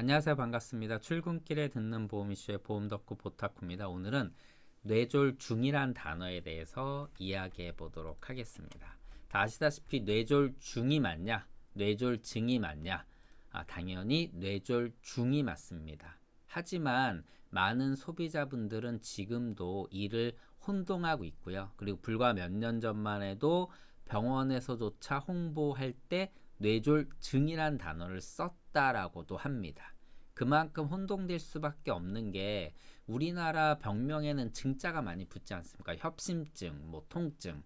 안녕하세요. 반갑습니다. 출근길에 듣는 보험 이슈의 보험 덕후 보타쿠입니다. 오늘은 뇌졸 중이란 단어에 대해서 이야기해 보도록 하겠습니다. 다 아시다시피 뇌졸 중이 맞냐? 뇌졸 증이 맞냐? 아, 당연히 뇌졸 중이 맞습니다. 하지만 많은 소비자분들은 지금도 이를 혼동하고 있고요. 그리고 불과 몇 년 전만 해도 병원에서조차 홍보할 때 뇌졸증이란 단어를 썼다라고도 합니다. 그만큼 혼동될 수밖에 없는 게 우리나라 병명에는 증자가 많이 붙지 않습니까? 협심증, 뭐 통증.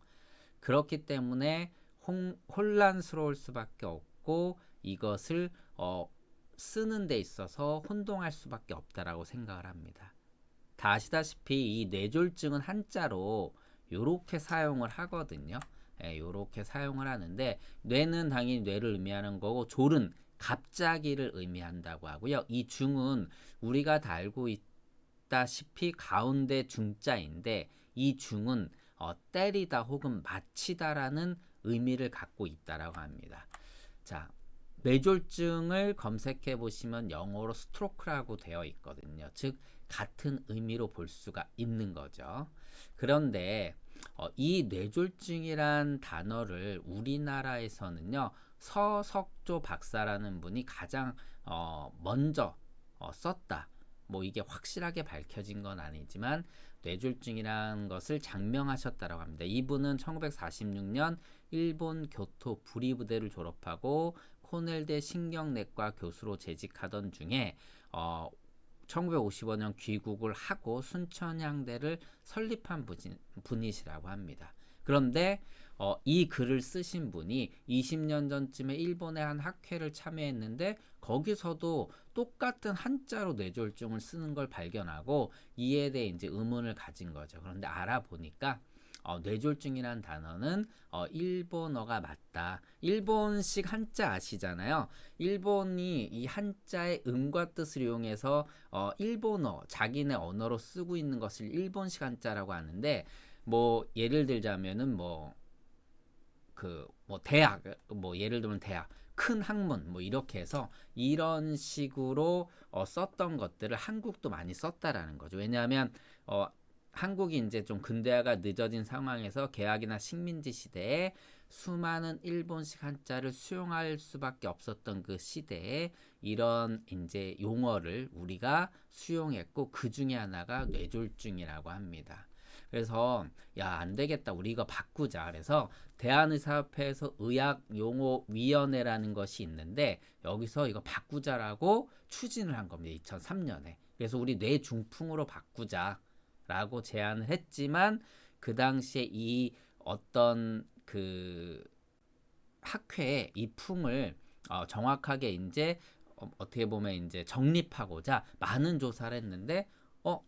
그렇기 때문에 홍, 혼란스러울 수밖에 없고 이것을 어, 쓰는 데 있어서 혼동할 수밖에 없다라고 생각을 합니다. 다 아시다시피 이 뇌졸증은 한자로 요렇게 사용을 하거든요. 예, 요렇게 사용을 하는데 뇌는 당연히 뇌를 의미하는 거고 졸은 갑자기를 의미한다고 하고요. 이 중은 우리가 다 알고 있다시피 가운데 중자인데 이 중은 어, 때리다 혹은 마치다라는 의미를 갖고 있다라고 합니다. 자, 뇌졸중을 검색해 보시면 영어로 스트로크라고 되어 있거든요. 즉 같은 의미로 볼 수가 있는 거죠. 그런데 어, 이 뇌졸중이란 단어를 우리나라에서는요 서석조 박사라는 분이 가장 어, 먼저 어, 썼다. 뭐 이게 확실하게 밝혀진 건 아니지만 뇌졸중이라는 것을 장명하셨다라고 합니다. 이분은 1946년 일본 교토 부리부대를 졸업하고 코넬대 신경내과 교수로 재직하던 중에 어, 1955년 귀국을 하고 순천향대를 설립한 분이시라고 합니다. 그런데 어, 이 글을 쓰신 분이 20년 전쯤에 일본의 한 학회를 참여했는데 거기서도 똑같은 한자로 뇌졸중을 쓰는 걸 발견하고 이에 대해 이제 의문을 가진 거죠. 그런데 알아보니까 어, 뇌졸중이란 단어는 어, 일본어가 맞다. 일본식 한자 아시잖아요. 일본이 이 한자의 음과 뜻을 이용해서 어, 일본어 자기네 언어로 쓰고 있는 것을 일본식 한자라고 하는데 뭐 예를 들자면은 뭐 그 뭐 대학 뭐 예를 들면 대학 큰 학문 뭐 이렇게 해서 이런 식으로 어, 썼던 것들을 한국도 많이 썼다라는 거죠. 왜냐하면 어, 한국이 이제 좀 근대화가 늦어진 상황에서 개학이나 식민지 시대에 수많은 일본식 한자를 수용할 수밖에 없었던 그 시대에 이런 이제 용어를 우리가 수용했고 그 중에 하나가 뇌졸중이라고 합니다. 그래서 야 안 되겠다. 우리 이거 바꾸자. 그래서 대한의사협회에서 의학용어위원회라는 것이 있는데 여기서 이거 바꾸자라고 추진을 한 겁니다. 2003년에. 그래서 우리 뇌중풍으로 바꾸자 라고 제안을 했지만 그 당시에 이 어떤 그 학회에 이 풍을 어, 정확하게 이제 어, 어떻게 보면 이제 정립하고자 많은 조사를 했는데 어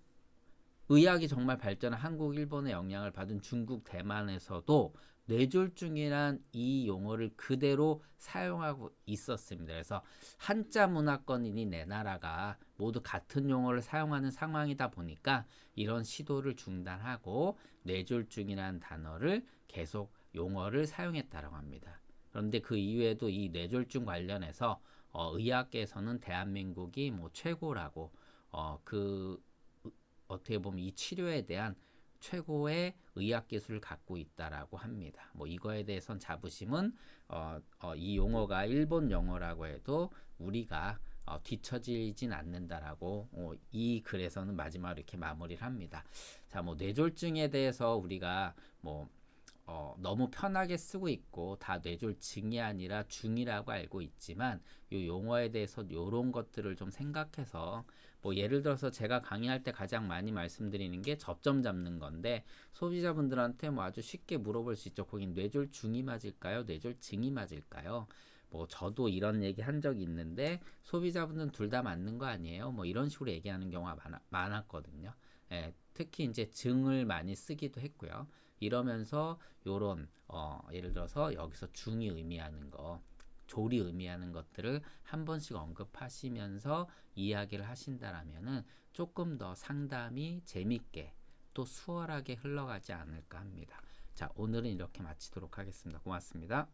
의학이 정말 발전한 한국, 일본의 영향을 받은 중국, 대만에서도 뇌졸중이란 이 용어를 그대로 사용하고 있었습니다. 그래서 한자 문화권이니 내 나라가 모두 같은 용어를 사용하는 상황이다 보니까 이런 시도를 중단하고 뇌졸중이란 단어를 계속 용어를 사용했다고 합니다. 그런데 그 이후에도 이 뇌졸중 관련해서 어, 의학계에서는 대한민국이 뭐 최고라고 어, 그 어떻게 보면 이 치료에 대한 최고의 의학 기술을 갖고 있다라고 합니다. 뭐 이거에 대해선 자부심은 어, 어, 이 용어가 일본 영어라고 해도 우리가 어, 뒤처지진 않는다라고 어, 이 글에서는 마지막으로 이렇게 마무리를 합니다. 자, 뭐 뇌졸중에 대해서 우리가 뭐 어, 너무 편하게 쓰고 있고 다 뇌졸증이 아니라 중이라고 알고 있지만 이 용어에 대해서 이런 것들을 좀 생각해서 뭐 예를 들어서 제가 강의할 때 가장 많이 말씀드리는 게 접점 잡는 건데 소비자분들한테 뭐 아주 쉽게 물어볼 수 있죠. 거긴 뇌졸중이 맞을까요? 뇌졸증이 맞을까요? 뭐 저도 이런 얘기 한 적이 있는데 소비자분들은 둘 다 맞는 거 아니에요? 뭐 이런 식으로 얘기하는 경우가 많아, 많았거든요. 예, 특히 이제 증을 많이 쓰기도 했고요. 이러면서 요런 어, 예를 들어서 여기서 중이 의미하는 거 조리 의미하는 것들을 한 번씩 언급하시면서 이야기를 하신다라면은 조금 더 상담이 재밌게 또 수월하게 흘러가지 않을까 합니다. 자, 오늘은 이렇게 마치도록 하겠습니다. 고맙습니다.